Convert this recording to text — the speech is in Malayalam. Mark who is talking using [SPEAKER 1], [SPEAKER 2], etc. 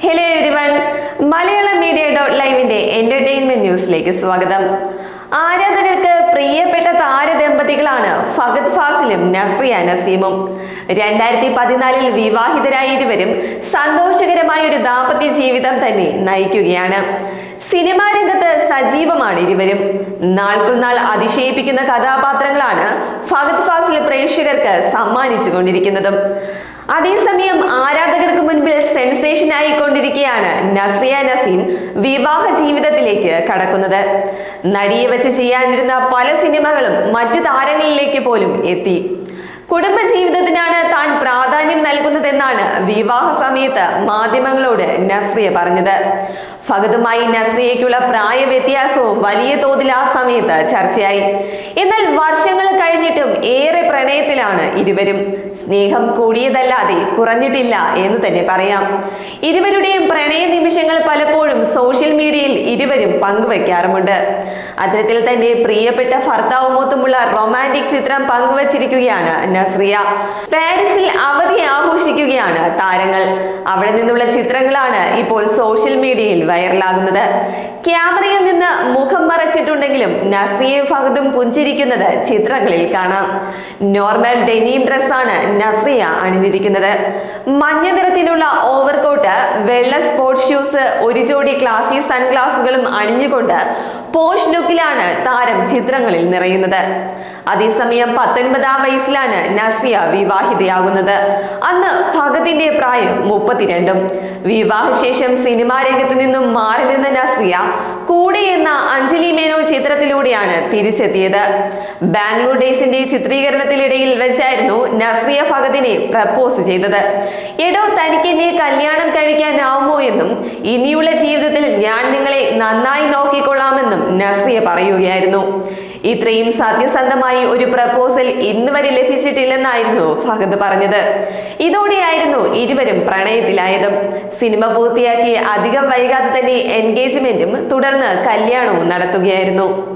[SPEAKER 1] Hello everyone Malayalam media dot ലൈവിന്റെ entertainment ന്യൂസിലേക്ക് സ്വാഗതം. ആരാധകർക്ക് പ്രിയപ്പെട്ട താരദമ്പതികളാണ് ഫഗത് ഫാസിലും നസ്രിയ നസീമും. രണ്ടായിരത്തി പതിനാലിൽ വിവാഹിതരായ ഇരുവരും സന്തോഷകരമായ ഒരു ദാമ്പത്യ ജീവിതം തന്നെ നയിക്കുകയാണ്. സിനിമാ രംഗത്ത് സജീവമാണ് ഇരുവരും. നാൾക്കുനാൾ അതിശയിപ്പിക്കുന്ന കഥാപാത്രങ്ങളാണ് ഫഗത് ഫാസിൽ പ്രേക്ഷകർക്ക് സമ്മാനിച്ചു കൊണ്ടിരിക്കുന്നതും അതേസമയം ആരാധകർക്ക് മുൻപിൽ സെൻസേഷൻ ആയിക്കൊണ്ടിരിക്കുകയാണ് നസ്രിയ നസീൻ വിവാഹ ജീവിതത്തിലേക്ക് കടക്കുന്നത്. നടിയെ വെച്ച് ചെയ്യാനിരുന്ന പല സിനിമകളും മറ്റു താരങ്ങളിലേക്ക് പോലും എത്തി. കുടുംബ ജീവിതത്തിനാണ് താൻ പ്രാധാന്യം നൽകുന്നതെന്നാണ് വിവാഹ സമയത്ത് മാധ്യമങ്ങളോട് നസ്രിയ പറഞ്ഞത്. ഫഗതുമായി നസ്രിയയ്ക്കുള്ള പ്രായ വ്യത്യാസവും വലിയ തോതിൽ ആ സമയത്ത് ചർച്ചയായി. എന്നാൽ വർഷങ്ങൾ കഴിഞ്ഞിട്ടും ഏറെ പ്രണയത്തിലാണ് ഇരുവരും. സ്നേഹം കൂടിയതല്ലാതെ കുറഞ്ഞിട്ടില്ല എന്ന് തന്നെ പറയാം. ഇരുവരുടെയും പ്രണയ നിമിഷങ്ങൾ പലപ്പോഴും സോഷ്യൽ മീഡിയയിൽ ഇരുവരും പങ്കുവെക്കാറുമുണ്ട്. അത്തരത്തിൽ തന്നെ പ്രിയപ്പെട്ട ഭർത്താവുമൊത്തുമുള്ള റൊമാന്റിക് ചിത്രം പങ്കുവച്ചിരിക്കുകയാണ് നസ്രിയ. പാരീസിൽ അവധി ആഘോഷിക്കുകയാണ്. താരങ്ങൾ അവിടെ നിന്നുള്ള ചിത്രങ്ങളാണ് ഇപ്പോൾ സോഷ്യൽ മീഡിയയിൽ വൈറലാകുന്നത് ക്യാമറയിൽ നിന്ന് മുഖം മറച്ചിട്ടുണ്ടെങ്കിലും നസ്രിയയും ഫഹദും പുഞ്ചിരിക്കുന്നത് ചിത്രങ്ങളിൽ കാണാം. നോർമൽ ഡെനീം ഡ്രസ്സാണ് നസ്രിയ അണിഞ്ഞിരിക്കുന്നത്. മഞ്ഞ നിറത്തിലുള്ള ഓവർകോട്ട് വെള്ള സ്പോർട്സ് ഷൂസ് ഒരു ജോഡി ക്ലാസി സൺഗ്ലാസുകളും അണിഞ്ഞുകൊണ്ട് പോഷ് ലുക്കിലാണ് താരം ചിത്രങ്ങളിൽ നിറയുന്നത്. അതേസമയം പത്തൊൻപതാം വയസ്സിലാണ് നസ്രിയ വിവാഹിതയാകുന്നത്. അന്ന് ഭഗത്തിന്റെ പ്രായം മുപ്പത്തിരണ്ടും. വിവാഹശേഷം സിനിമാ രംഗത്ത് നിന്നും മാറി നിന്ന നസ്രിയ കൂടെ എന്ന അഞ്ജലി മേനോ ചിത്രത്തിലൂടെയാണ് തിരിച്ചെത്തിയത്. ബാംഗ്ലൂർ ഡേയ്സിന്റെ ചിത്രീകരണത്തിനിടയിൽ വെച്ചായിരുന്നു നസ്രിയ ഭഗതിനെ പ്രപ്പോസ് ചെയ്തത്. എടോ തനിക്ക് എന്നെ കല്യാണം കഴിക്കാനാവുമോ എന്നും ഇനിയുള്ള ജീവിതത്തിൽ ഞാൻ നിങ്ങളെ നന്നായി നോക്കിക്കൊള്ളാമെന്നും നസ്രിയ പറയുകയായിരുന്നു. ഇത്രയും സത്യസന്ധമായി ഒരു പ്രപ്പോസൽ ഇന്ന് വരെ ലഭിച്ചിട്ടില്ലെന്നായിരുന്നു ഫഹദ് പറഞ്ഞത്. ഇതോടെയായിരുന്നു ഇരുവരും പ്രണയത്തിലായതും. സിനിമ പൂർത്തിയാക്കി അധികം വൈകാതെ തന്നെ എൻഗേജ്മെന്റും തുടർന്ന് കല്യാണവും നടത്തുകയായിരുന്നു.